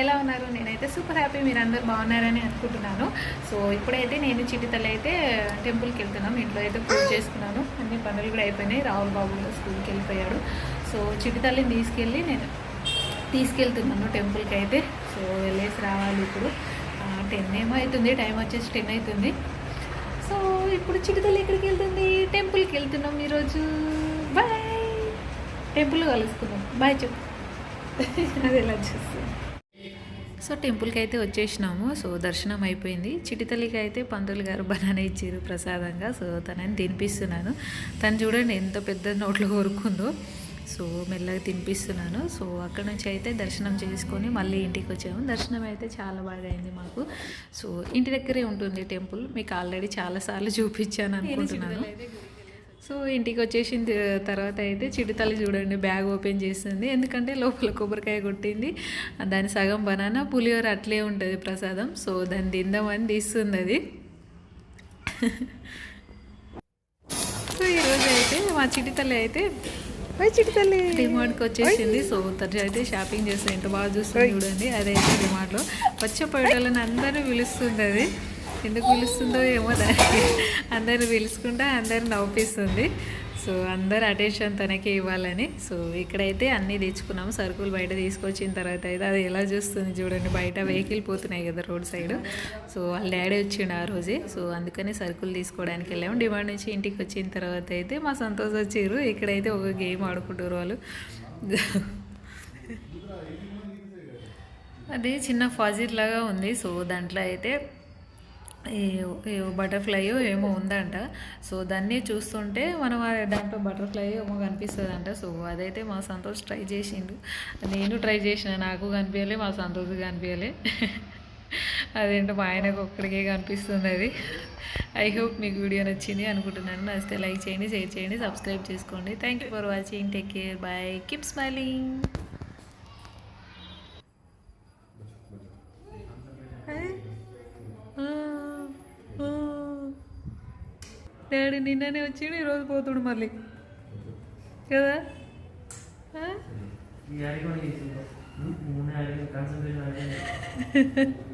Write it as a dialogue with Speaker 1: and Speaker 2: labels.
Speaker 1: ఎలా ఉన్నారు? నేనైతే సూపర్ హ్యాపీ మీరు అందరు బాగున్నారని అనుకుంటున్నాను. సో ఇప్పుడైతే నేను చిటితల్లి అయితే టెంపుల్కి వెళ్తున్నాను ఇంట్లో అయితే పూజ చేసుకున్నాను. అన్ని పనులు కూడా అయిపోయినాయి. రాహుల్ బాబు కూడా స్కూల్కి వెళ్ళిపోయాడు. సో చిటితల్లిని తీసుకెళ్ళి నేను తీసుకెళ్తున్నాను టెంపుల్కి అయితే. సో వెళ్ళేసి రావాలి ఇప్పుడు. టెన్ ఏమో అవుతుంది. టైం వచ్చేసి టెన్ అవుతుంది. సో ఇప్పుడు చిటితల్లి ఎక్కడికి వెళ్తుంది? టెంపుల్కి వెళ్తున్నాం ఈరోజు. బాయ్ టెంపుల్ కలుసుకుందాం. బాయ్ చెప్పు. అది ఎలా చూస్తుంది? సో టెంపుల్కి అయితే వచ్చేసినాము. సో దర్శనం అయిపోయింది. చిటితల్లికి అయితే పంతులు గారు బనానా ఇచ్చారు ప్రసాదంగా. సో తనని తినిపిస్తున్నాను. తను చూడండి ఎంత పెద్ద నోట్లో కోరుకుందో సో మెల్లగా తినిపిస్తున్నాను. సో అక్కడ నుంచి అయితే దర్శనం చేసుకొని మళ్ళీ ఇంటికి వచ్చాము. దర్శనం అయితే చాలా బాగా అయింది మాకు. సో ఇంటి దగ్గరే ఉంటుంది టెంపుల్. మీకు ఆల్రెడీ చాలాసార్లు చూపించాను అనుకుంటున్నాను. సో ఇంటికి వచ్చేసిన తర్వాత అయితే చిటితల్లి చూడండి బ్యాగ్ ఓపెన్ చేస్తుంది ఎందుకంటే లోపల కొబ్బరికాయ కొట్టింది దాని సగం బనానా పులిహోర అట్లే ఉంటుంది ప్రసాదం. సో దాన్ని తిందామని తీస్తుంది అది సో ఈరోజు అయితే మా చిటితల్లి అయితే చిటితల్లి డిమార్ట్కి వచ్చేసింది. సో తను అయితే షాపింగ్ చేస్తుంది. ఎంత బాగా చూస్తుంది చూడండి. అదైతే డిమార్ట్లో వచ్చేపోయేటోళ్ళని అందరూ పిలుస్తుంది అది ఎందుకు పిలుస్తుందో ఏమో దానికి. అందరు పిలుచుకుంటా అందరు నవ్విస్తుంది సో అందరు అటెన్షన్ తనకే ఇవ్వాలని. సో ఇక్కడైతే అన్నీ తెచ్చుకున్నాము. సరుకులు బయట తీసుకొచ్చిన తర్వాత అయితే అది ఎలా చూస్తుంది చూడండి. బయట వెహికల్ పోతున్నాయి కదా రోడ్ సైడ్. సో వాళ్ళ డాడీ వచ్చిండు ఆ రోజే. సో అందుకని సరుకులు తీసుకోవడానికి వెళ్ళాము. డిమాండ్ నుంచి ఇంటికి వచ్చిన తర్వాత అయితే మా సంతోష్ వచ్చారు ఇక్కడైతే ఒక గేమ్ ఆడుకుంటారు వాళ్ళు. అది చిన్న ఫాజిట్ లాగా ఉంది. సో దాంట్లో అయితే బటర్ఫ్లై ఏమో ఉందంట. సో దాన్ని చూస్తుంటే మనం దాంట్లో బటర్ఫ్లై ఏమో కనిపిస్తుంది అంట సో అదైతే మా సంతోష్ ట్రై చేసిండు. నేను ట్రై చేసిన నాకు కనిపించలే మా సంతోష్ కనిపించలే అదేంటో మా ఆయనకు ఒక్కడికే కనిపిస్తుంది అది ఐ హోప్ మీకు వీడియో నచ్చింది అనుకుంటున్నాను. నచ్చితే లైక్ చేయండి షేర్ చేయండి సబ్స్క్రైబ్ చేసుకోండి. Thank you for watching take care bye keep smiling daddy నిన్ననే వచ్చిండు ఈరోజు పోతుడు మళ్ళీ. కదా?
Speaker 2: ఈ